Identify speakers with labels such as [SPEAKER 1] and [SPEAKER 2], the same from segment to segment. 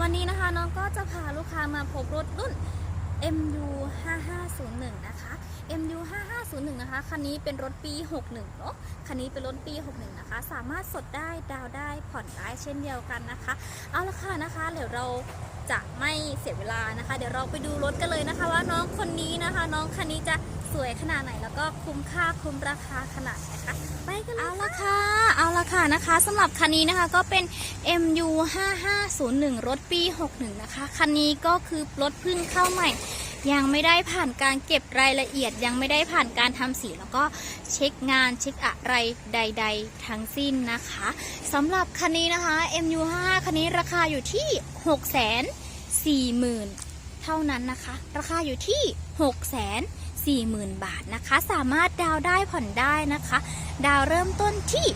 [SPEAKER 1] วันนี้นะคะน้องก็จะพาลูกค้ามาพบรถรุ่น MU 5501 นะคะ MU 5501 นะคะ คันนี้เป็นรถปี 61เนอะคันนี้เป็นรถปี 61 นะคะ สามารถสดได้ ดาวได้ ผ่อนได้เช่นเดียวกันนะคะ เอาละค่ะนะคะ เดี๋ยวเราจะไม่เสียเวลานะคะ เดี๋ยวเราไปดูรถกันเลยนะคะ ว่าน้องคนนี้นะคะ น้องคันนี้จะ สวยขนาดไหนแล้วก็คุ้มค่าคุ้มราคาขนาดไหนคะไปกันเลยเอาละค่ะเอาละค่ะนะคะสำหรับคันนี้นะคะก็เป็น MU 5501 รถปี 61 นะคะ คันนี้ก็คือรถพึ่งเข้าใหม่ ยังไม่ได้ผ่านการเก็บรายละเอียด ยังไม่ได้ผ่านการทำสี แล้วก็เช็คงานเช็คอะไรใด ๆ ทั้งสิ้นนะคะสำหรับคันนี้นะคะ MU 5คันนี้ราคาอยู่ที่ 640,000 เท่านั้นนะคะ ราคาอยู่ที่ 40,000 บาทนะคะ สามารถดาวได้ผ่อนได้นะคะ ดาวเริ่มต้นที่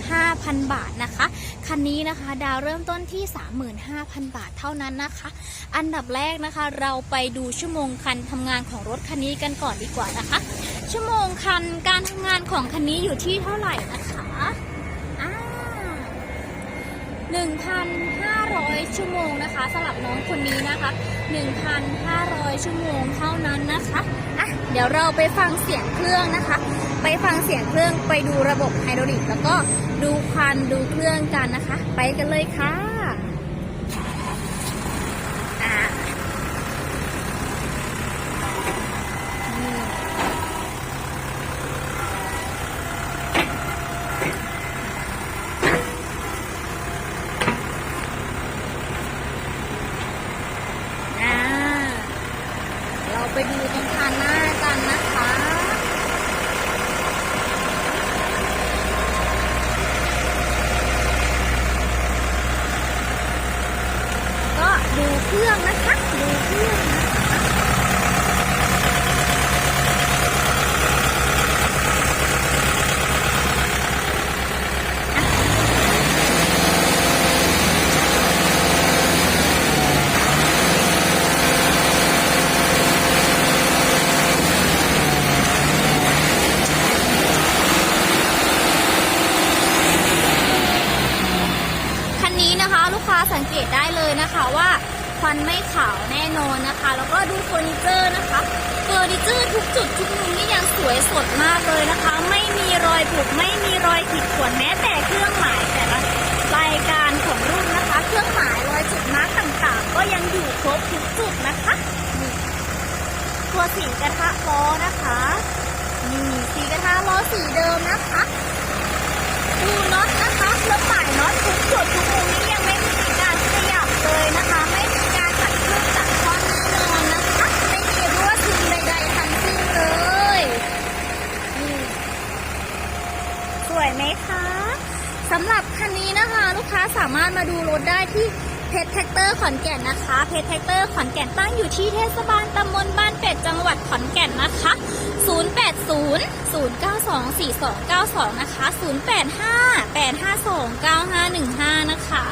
[SPEAKER 1] 35,000 บาทนะคะ คันนี้นะคะดาวเริ่มต้นที่ 35,000 บาทเท่านั้นนะคะ อันดับแรกนะคะ เราไปดูชั่วโมงคันทำงานของรถคันนี้กันก่อนดีกว่านะคะ ชั่วโมงคันการทำงานของคันนี้อยู่ที่เท่าไหร่นะคะอ่า 1,500 ชั่วโมงนะคะสำหรับน้องคนนี้นะคะ 1,500 ชั่วโมงเท่านั้นนะคะอะเดี๋ยวเราไปฟังเสียงเครื่องนะคะ ไปฟังเสียงเครื่องไปดูระบบไฮดรอลิก แล้วก็ดูควันดูเครื่องกันนะคะ ไปกันเลยค่ะอะนี่อ่าเรา ไปดูตรงทานหน้ากันนะคะก็ดูเครื่องนะคะ ดูเครื่องนะคะอะคันนี้นะคะ ลูกค้าสัง เกตได้เลยนะคะว่าควันไม่ขาวแน่นอนนะคะ แล้วก็ดูเฟอร์นิเจอร์นะคะเฟอร์นิเจอร์ทุกจุดทุกมุมนี่ยังสวยสดมากเลยนะคะ ไม่มีรอยบุบไม่มีรอยขีดข่วนแม้แต่เครื่องหมายแต่ละรายการของรุ่นนะคะ เครื่องหมายรอยจุดมาร์กต่างๆ ก็ยังอยู่ครบทุกจุดนะคะตัวสีกระทะล้อนะคะนี่สีกระทะล้อสีเดิมนะคะดูน็อตนะคะแล้วหมายน็อตทุกจุดทุกมุมนี้ยังไม่มีการขยับเลยนะคะ ไม่มีการตัดเครื่องตัดท่อนแน่นอนนะคะ ไม่มีรั่วซึมใดๆทั้งสิ้นเลยนี่สวยไหมคะ สำหรับคันนี้นะคะ ลูกค้าสามารถมาดูรถได้ที่เพชรแท็กเตอร์ขอนแก่นนะคะเพชรแท็กเตอร์ขอนแก่นตั้งอยู่ที่เทศบาลตำบลบ้านเป็ดจังหวัดขอนแก่นนะคะ 080 092 4292 นะคะ 085 852 9515 นะคะ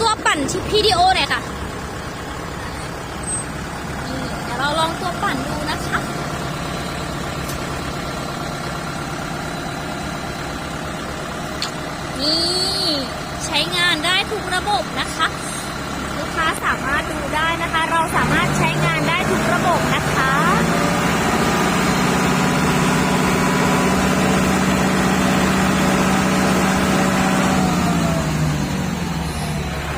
[SPEAKER 1] ตัวปั่นชิปพีดีโอหน่อยค่ะนี่เดี๋ยวเราลองตัวปั่นดู นี่ ใช้งานได้ทุกระบบนะคะ ลูกค้าสามารถดูได้นะคะ เราสามารถใช้งานได้ทุกระบบนะคะ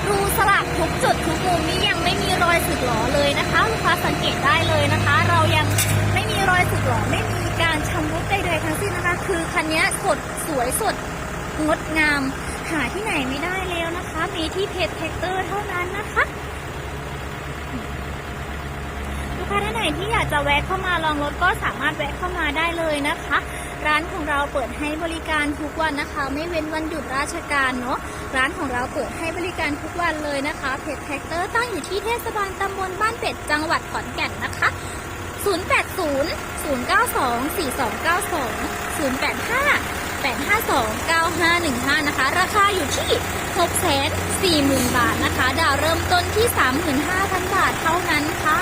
[SPEAKER 1] รูสลักทุกจุดทุกมุมนี้ยังไม่มีรอยสึกหรอเลยนะคะ ลูกค้าสังเกตได้เลยนะคะ เรายังไม่มีรอยสึกหรอไม่มีการชำรุดใดๆทั้งสิ้นนะคะ คือคันนี้สดสวยสด งดงาม หาที่ไหนไม่ได้แล้วนะคะ มีที่เพจแท็กเตอร์เท่านั้นนะคะลูกค้าท่านไหนที่อยากจะแวะเข้ามาลองรถก็สามารถแวะเข้ามาได้เลยนะคะ ร้านของเราเปิดให้บริการทุกวันนะคะ ไม่เว้นวันหยุดราชการเนาะร้านของเราเปิดให้บริการทุกวันเลยนะคะเพจแท็กเตอร์ตั้งอยู่ที่เทศบาลตำบลบ้านเป็ดจังหวัดขอนแก่นนะคะ 080 092 4292 085 0852951515 นะคะ ราคาอยู่ที่ 640,000 บาทนะคะ ดาวเริ่มต้นที่ 35,000 บาทเท่านั้นค่ะ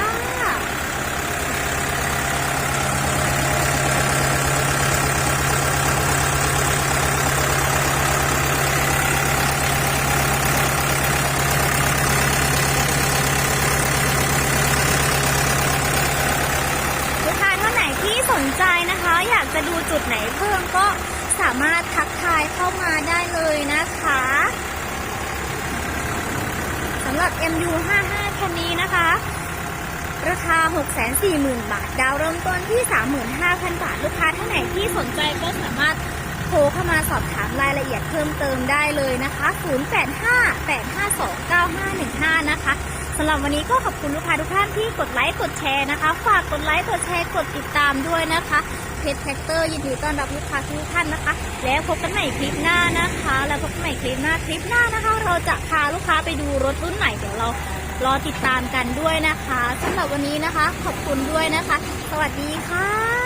[SPEAKER 1] สนใจนะคะ อยากจะดูจุดไหนเพิ่มก็ามารถทักทายเข้ามาได้เลยนะคะสำหรับ MU55 คันนี้นะคะ ราคา 640,000 บาท ดาวเริ่มต้นที่ 35,000 บาท ลูกค้าท่านไหนที่สนใจก็สามารถโทรเข้ามาสอบถามรายละเอียดเพิ่มเติมได้เลยนะคะ 0858529515 นะคะ สำหรับวันนี้ก็ขอบคุณลูกค้าทุกท่านที่กดไลค์กดแชร์นะคะ ฝากกดไลค์กดแชร์กดติดตามด้วยนะคะเพจแท็กเตอร์ยินดีต้อนรับลูกค้าทุกท่านนะคะ แล้วพบกันใหม่คลิปหน้านะคะ แล้วพบกันใหม่คลิปหน้าคลิปหน้านะคะ เราจะพาลูกค้าไปดูรถรุ่นไหนเดี๋ยวเรารอติดตามกันด้วยนะคะสำหรับวันนี้นะคะ ขอบคุณด้วยนะคะ สวัสดีค่ะ